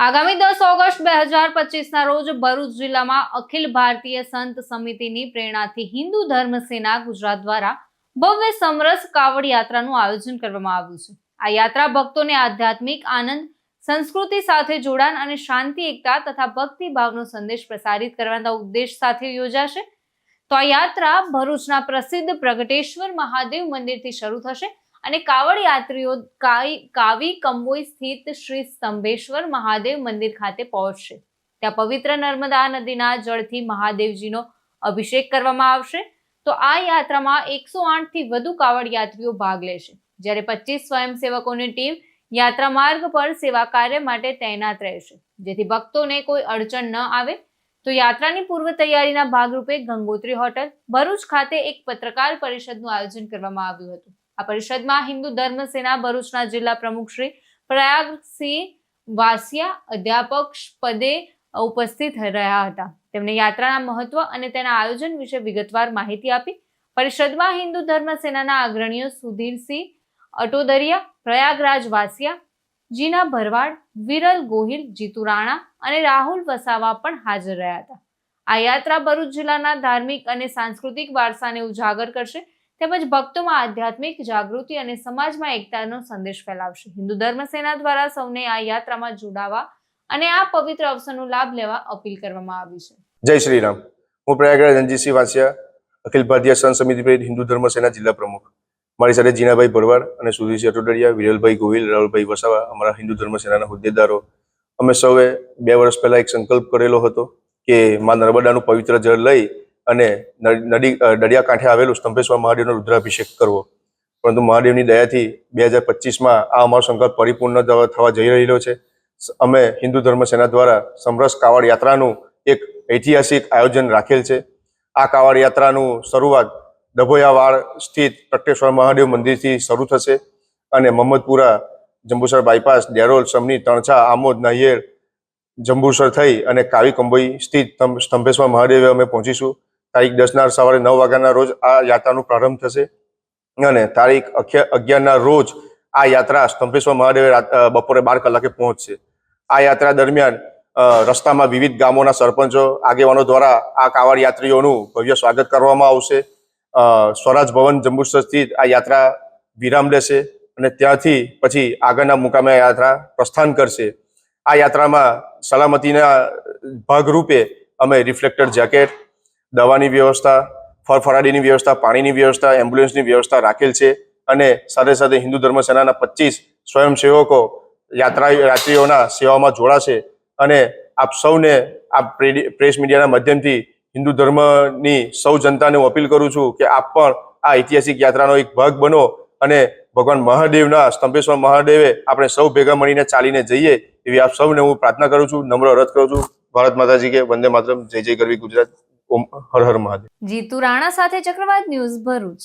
આગામી દસ ઓગસ્ટ બે હજાર પચીસના રોજ ભરૂચ જિલ્લામાં અખિલ ભારતીય સંત સમિતિની પ્રેરણાથી હિન્દુ ધર્મ સેના ગુજરાત દ્વારા ભવ્ય સમરસ કાવડ યાત્રાનું આયોજન કરવામાં આવ્યું છે. આ યાત્રા ભક્તોને આધ્યાત્મિક આનંદ, સંસ્કૃતિ સાથે જોડાણ અને શાંતિ, એકતા તથા ભક્તિ ભાવનો સંદેશ પ્રસારિત કરવાના ઉદ્દેશ સાથે યોજાશે. તો આ યાત્રા ભરૂચના પ્રસિદ્ધ પ્રગટેશ્વર મહાદેવ મંદિરથી શરૂ થશે અને કાવડ યાત્રીઓ કાવી કંબોઈ સ્થિત શ્રી સ્તંભેશ્વર મહાદેવ મંદિર ખાતે પહોંચશે. ત્યાં પવિત્ર નર્મદા નદીના જળથી મહાદેવજીનો અભિષેક કરવામાં આવશે. તો આ યાત્રામાં એકસો થી વધુ કાવડ યાત્રીઓ ભાગ લેશે. જ્યારે પચીસ સ્વયંસેવકોની ટીમ યાત્રા માર્ગ પર સેવા કાર્ય માટે તૈનાત રહેશે. જેથી ભક્તોને કોઈ અડચણ ન આવે. તો યાત્રાની પૂર્વ તૈયારીના ભાગરૂપે ગંગોત્રી હોટલ ભરૂચ ખાતે એક પત્રકાર પરિષદનું આયોજન કરવામાં આવ્યું હતું. આ પરિષદમાં હિન્દુ ધર્મ સેના ભરૂચના જિલ્લા પ્રમુખ શ્રી પ્રયાગસિંહ વાસિયા અધ્યાપક પદે ઉપસ્થિત રહ્યા હતા. તેમણે યાત્રાના મહત્વ અને તેના આયોજન વિશે વિગતવાર માહિતી આપી. પરિષદમાં હિન્દુ ધર્મ સેનાના અગ્રણીઓ સુધીરસિંહ અટોદરિયા, પ્રયાગરાજ વાસિયા, જીના ભરવાડ, વિરલ ગોહિલ, જીતુ રાણા અને રાહુલ વસાવા પણ હાજર રહ્યા હતા. આ યાત્રા ભરૂચ જિલ્લાના ધાર્મિક અને સાંસ્કૃતિક વારસાને ઉજાગર કરશે તેમજ ભક્તોમાં આધ્યાત્મિક જાગૃતિ અને સમાજમાં એકતાનો સંદેશ ફેલાવશે. હિન્દુ ધર્મ સેના દ્વારા સૌને આ યાત્રામાં જોડાવા અને આ પવિત્ર અવસરનો લાભ લેવા અપીલ કરવામાં આવી છે. જય શ્રી રામ હું પ્રયાગરાજ રણજીતસિંહ વાંસિયા, અખિલ ભારતીય સંત સમિતિ પ્રેરિત હિન્દુ ધર્મ સેના જિલ્લા પ્રમુખ. મારી સાથે જીનાભાઈ ભરવાડ અને સુધીરસિંહ અટોડરિયા વિરલભાઈ ગોહિલ, રાહુલભાઈ વસાવા, અમારા હિન્દુ ધર્મ સેનાના હોદ્દેદારો. અમે સૌએ બે વર્ષ પહેલાં એક સંકલ્પ કરેલો હતો કે મા નર્મદાનું પવિત્ર જળ લઈ અને નદી અ, દરિયાકાંઠે આવેલું સ્તંભેશ્વર મહાદેવનો રુદ્રાભિષેક કરવો. પરંતુ મહાદેવની દયાથી બે હજાર પચીસમાં આ અમારો સંકલ્પ પરિપૂર્ણ થવા જઈ રહેલો છે. અમે હિન્દુ ધર્મ સેના દ્વારા સમરસ કાવડ યાત્રાનું એક ઐતિહાસિક આયોજન રાખેલ છે. આ કાવડ યાત્રાનું શરૂઆત ડભોયાવાડ સ્થિત પ્રગટેશ્વર મહાદેવ મંદિરથી શરૂ થશે અને મહમ્મદપુરા જંબુસર બાયપાસ ડેરોલ સમની તણછા આમોદ નાહિયેર જંબુસર થઈ અને કાવી કંબોઈ સ્થિત સ્તંભ- સ્તંભેશ્વર મહાદેવે અમે પહોંચીશું. તારીખ દસના સવારે નવ વાગ્યાના રોજ આ યાત્રાનો પ્રારંભ થશે. અને તારીખ અગિયારના રોજ આ યાત્રા સ્તંભેશ્વર મહાદેવે બપોરે બાર કલાકે પહોંચશે. આ યાત્રા દરમિયાન રસ્તામાં વિવિધ ગામોના સરપંચો, આગેવાનો દ્વારા આ કાવડ યાત્રીઓનું ભવ્ય સ્વાગત કરવામાં આવશે. સ્વરાજ ભવન જંબુસર સ્થિત આ યાત્રા વિરામ લેશે અને ત્યાંથી પછી આગળના મુકામે યાત્રા પ્રસ્થાન કરશે. આ યાત્રામાં સલામતીના ભાગરૂપે અમે રિફ્લેક્ટર જેકેટ દવાની વ્યવસ્થા, ફરફરાડીની વ્યવસ્થા, પાણીની વ્યવસ્થા, એમ્બ્યુલન્સની વ્યવસ્થા રાખેલ છે અને સાથે સાથે હિન્દુ ધર્મ સેનાના પચીસ સ્વયંસેવકો યાત્રા યાત્રીઓના સેવામાં જોડાશે અને આપ સૌને આ પ્રેસ મીડિયાના માધ્યમથી હિન્દુ ધર્મની સૌ જનતાને હું અપીલ કરું છું કે આપ પણ આ ઐતિહાસિક યાત્રાનો એક ભાગ બનો અને ભગવાન મહાદેવના સ્તંભેશ્વર મહાદેવે આપણે સૌ ભેગા મળીને ચાલીને જઈએ એવી આપ સૌને હું પ્રાર્થના કરું છું, નમ્ર રથ કરું છું. ભારત માતાજી કે વંદે માતરમ, જય જય કરવી ગુજરાત. ઓમ હર હર મહાદેવ. જીતુ રાણા સાથે ચક્રવાત ન્યૂઝ ભરૂચ.